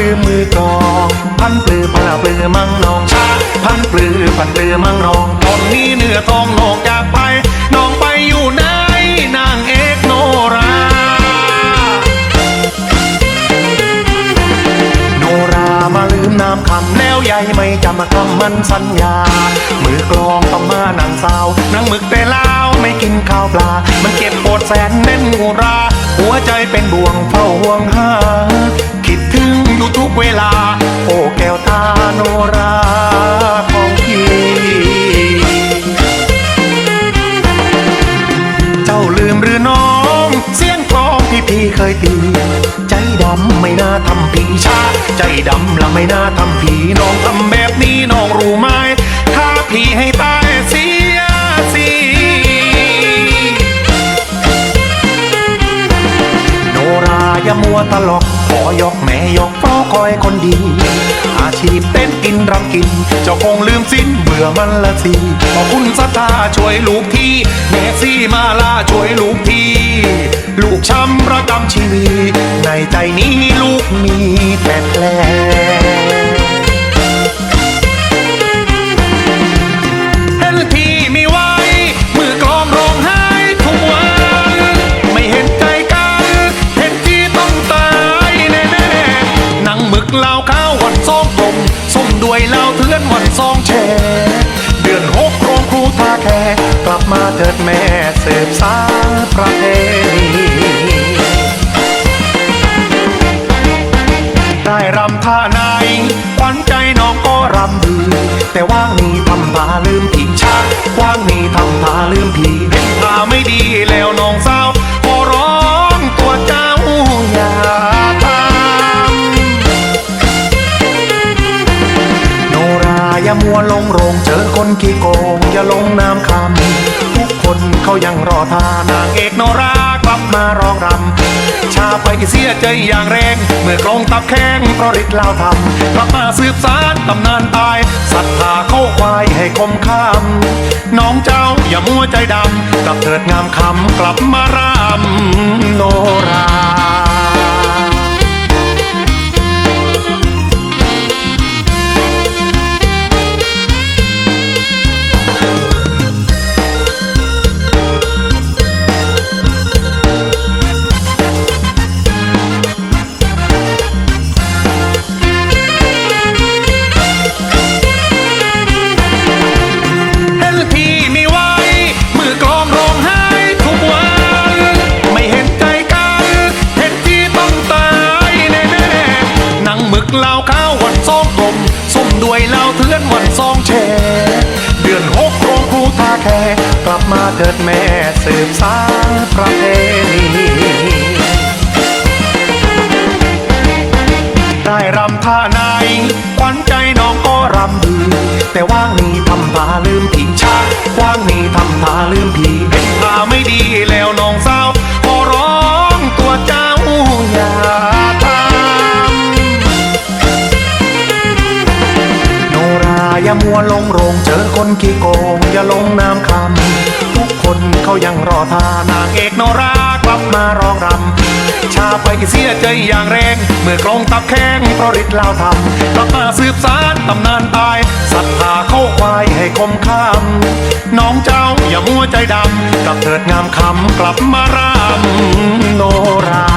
ลืมมือกองพันปลือพลาปลือมังนองชาพันปลือพันปลือมังนองตอนนี้เนื้อทองนอกจากไปน้องไปอยู่ไหนนางเอกโนราโนรามาลืมน้ำคำแล้วใหญ่ไม่จำมาคำมันสัญญา มือกลองต้องมานางสาวนังหมึกแต่ลาวไม่กินข้าวปลา มันเก็บปวดแสนแน่นหูรา หัวใจเป็นบ่วงเฝ้าห่วงหา เคยตี ใจดำไม่น่าทำผีชา ใจดำละไม่น่าทำผีน้องทำแบบนี้น้องรู้ไหมถ้าพี่ให้ตายเสียสิโนราอย่ามัวตลกขอยกแม่ยกเฝ้าคอยคนดี อาชีพเต้นกินรำกิน เจ้าคงลืมสิ้นเบื่อมันละสิขอบคุณสตาช่วยลูกทีแม่ซี่มาลาช่วยลูกที ใจนี้ลูกมีแต่แผลเห็นพี่ไม่ไวมือกลองร้องไห้ทุกวันไม่เห็นใจกันเห็นที่ต้องตายแน่ๆนั่งมึกเหล้าข้าววันซองกลมส้มด้วยเหล้าเทือนวันซองแชเดือนหกโรงครูทาแคกลับมาเถิดแม่เสืบสา ได้รำท่าไหนขวัญใจน้องก็รำดีแต่ว่างนี้ทำพาลืมผีชาว่างนี้ทำพาลืมผีเห็นพาไม่ดีแล้วน้องสาวขอร้องตัวเจ้าอย่าทำโนราอย่ามัวลงโรงเจอคนขี้โกงอย่าลงน้ำคำทุกคนเขายังรอท่านางเอกโนรากลับมาร้องรำ ไปเสียใจอย่างแรง เมื่อกรองตับแข้งเพราะฤทธิ์ลาวทำกลับมาสืบสารตำนานตายศรัทธาเข้าควายให้คมคำน้องเจ้าอย่ามัวใจดำกับเถิดงามคำกลับมารำโนรา เหล้าข้าววันซองกลมส้มด้วยเหล้าเทือนวันซองแชเดือนหกโรงครูท่าแคกลับมาเกิดแม่สืบสานประ อย่ามัวลงโรงเจอคนขี้โกงอย่าลงน้ำคำทุกคนเขายังรอท่านางเอกโนรากลับมาร้องรำชาไปเสียใจอย่างแรง เมื่อกลองตับแข้งเพราะฤทธิ์ลาวทำกลับมาสืบสารตำนานตายศรัทธาเข้าควายให้คมคำน้องเจ้าอย่ามัวใจดำกลับเถิดงามคำกลับมารำโนรา